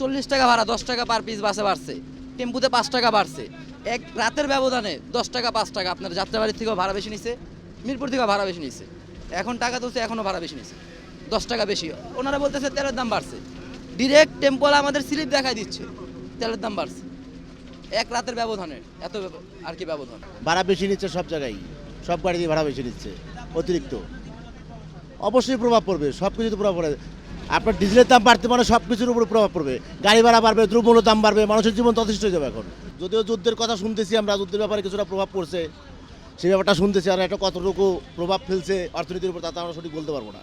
চল্লিশ টাকা ভাড়া, দশ টাকা পার পিস বাসে বাড়ছে। টেম্পুতে পাঁচ টাকা বাড়ছে। এক রাতের ব্যবধানে দশ টাকা, পাঁচ টাকা। আপনার যাত্রাবাড়ির থেকেও ভাড়া বেশি নিছে, মিরপুর থেকেও ভাড়া বেশি নিছে। এখন টাকা তুলছে, এখনও ভাড়া বেশি নিছে। দশ টাকা বেশি। ওনারা বলতেছে তেলের দাম বাড়ছে। ডিরেক্ট টেম্পোলা আমাদের স্লিপ দেখাই দিচ্ছে। তেলের দাম বাড়ছে। এক রাতের ব্যবধানে। এত আর কি ব্যবধান? ভাড়া বেশি নিচ্ছে সব জায়গায়। সব গাড়িতে ভাড়া বেশি নিচ্ছে। অতিরিক্ত। অবশ্যই প্রভাব পড়বে। সব কিছুতে প্রভাব পড়ে। আপনার ডিজেলের দাম বাড়তে মানে সব কিছুর উপর প্রভাব পড়বে। গাড়ি ভাড়া বাড়বে দ্রব্যমূল্য দাম বাড়বে, মানুষের জীবন যথেষ্ট হয়ে যাবে এখন। যদিও যুদ্ধের কথা শুনতেছি আমরা, যুদ্ধের ব্যাপারে কিছুটা প্রভাব পড়ছে। সেই ব্যাপারটা শুনতেছি আর এটা কতটুকু প্রভাব ফেলছে অর্থনীতির উপর তাতে আমরা সঠিক বলতে পারব না।